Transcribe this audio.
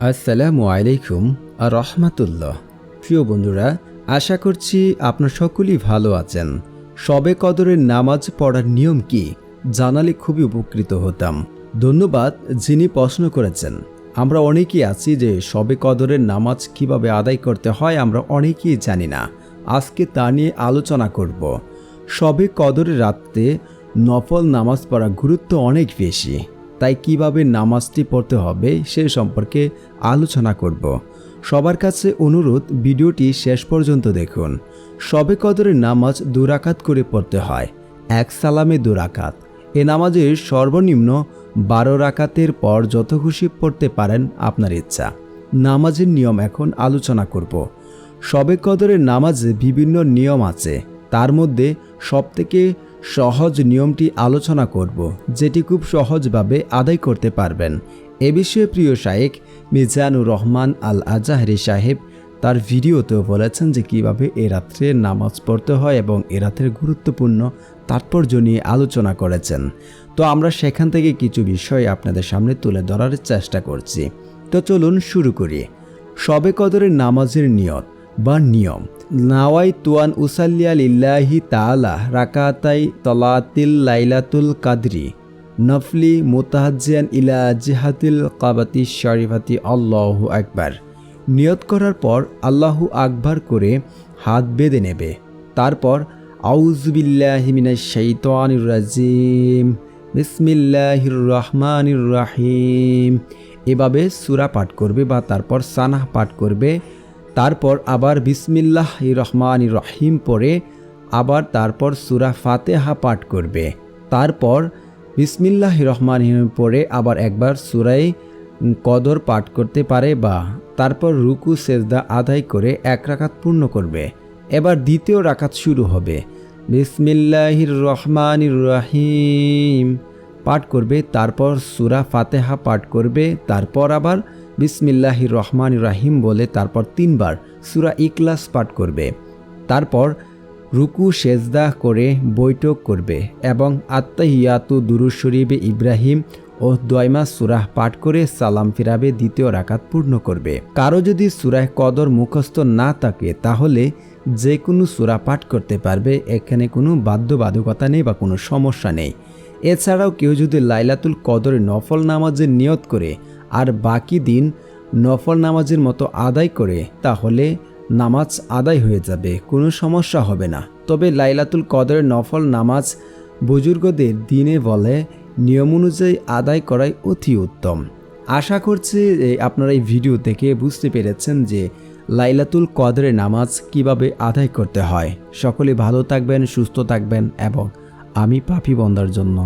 আসসালামু আলাইকুম আর রহমাতুল্লাহ। প্রিয় বন্ধুরা, আশা করছি আপনার সকলেই ভালো আছেন। সবে কদরের নামাজ পড়ার নিয়ম কি, জানালে খুবই উপকৃত হতাম। ধন্যবাদ যিনি প্রশ্ন করেছেন। আমরা অনেকেই আছি যে সবে কদরের নামাজ কীভাবে আদায় করতে হয় আমরা অনেকেই জানি না। আজকে তা নিয়ে আলোচনা করব। সবে কদরের রাত্রে নফল নামাজ পড়ার গুরুত্ব অনেক বেশি। তাই কীভাবে নামাজটি পড়তে হবে সে সম্পর্কে আলোচনা করব। সবার কাছে অনুরোধ, ভিডিওটি শেষ পর্যন্ত দেখুন। সবে কদরের নামাজ দুরাকাত করে পড়তে হয়, এক সালামে দুরাকাত। এ নামাজের সর্বনিম্ন বারো রাকাতের পর যত খুশি পড়তে পারেন আপনার ইচ্ছা। নামাজের নিয়ম এখন আলোচনা করব। সবে কদরের নামাজে বিভিন্ন নিয়ম আছে। তার মধ্যে সবথেকে সহজ নিয়মটি আলোচনা করব, যেটি খুব সহজভাবে আদায় করতে পারবেন। এ বিষয়ে প্রিয় শায়েক মিজানুর রহমান আল আজাহরি সাহেব তার ভিডিওতেও বলেছেন যে কীভাবে এ রাত্রে নামাজ পড়তে হয় এবং এ রাতের গুরুত্বপূর্ণ তাৎপর্য নিয়ে আলোচনা করেছেন। তো আমরা সেখান থেকে কিছু বিষয় আপনাদের সামনে তুলে ধরার চেষ্টা করছি। তো চলুন শুরু করি। সবে কদরের নামাজের নিয়ত বা নিয়ম। নাওয়াই তুয়ান উসাল্লিয়া লিল্লাহি তাআলা রাকাতাই তলাতিল লাইলাতুল কাদরি। নফলি মোতাহাজিয়ান ইলা জিহাতিল কাবাতি শরীফাতি, আল্লাহু আকবার। নিয়ত করার পর আল্লাহু আকবার করে হাত বেঁধে নেবে। তারপর আউজবিল্লাহিমিনাশ শাইতানির রাজিম। বিসমিল্লাহির রহমানির রাহিম। এভাবে সুরা পাঠ করবে বা তারপর সানাহ পাঠ করবে। তারপর আবার বিসমিল্লাহ রহমান রহিম পড়ে আবার তারপর সুরা ফাতেহা পাঠ করবে। তারপর বিসমিল্লাহ রহমান রহিম পড়ে আবার একবার সুরাই কদর পাঠ করতে পারে বা তারপর রুকু, সেজদা আদায় করে এক রাকাত পূর্ণ করবে। এবার দ্বিতীয় রাকাত শুরু হবে। বিসমিল্লাহির রহমান রহিম পাঠ করবে, তারপর সুরা ফাতেহা পাঠ করবে, তারপর আবার বিসমিল্লাহি রহমান রাহিম বলে তারপর তিনবার সুরা ইকলাস পাঠ করবে। তারপর রুকু, সেজদা করে বৈঠক করবে এবং আত্মাহিয়াতু দুরু শরীবে ইব্রাহিম ও দয়মা সুরাহ পাঠ করে সালাম ফিরাবে, দ্বিতীয় রাকাত পূর্ণ করবে। কারও যদি সুরাহ কদর মুখস্থ না থাকে, তাহলে যে কোনো সুরা পাঠ করতে পারবে, এখানে কোনো বাধ্যবাধকতা নেই বা কোনো সমস্যা নেই। এছাড়াও কেউ যদি লাইলাতুল কদরে নফল নামাজের নিয়ত করে আর বাকি দিন নফল নামাজের মতো আদায় করে, তাহলে নামাজ আদায় হয়ে যাবে, কোনো সমস্যা হবে না। তবে লাইলাতুল কদরের নফল নামাজ বুজুর্গদের দিনে বলে, নিয়ম অনুযায়ী আদায় করাই অতি উত্তম। আশা করছি আপনারা এই ভিডিও থেকে বুঝতে পেরেছেন যে লাইলাতুল কদরের নামাজ কীভাবে আদায় করতে হয়। সকলে ভালো থাকবেন, সুস্থ থাকবেন এবং আমি পাপি বন্দার জন্য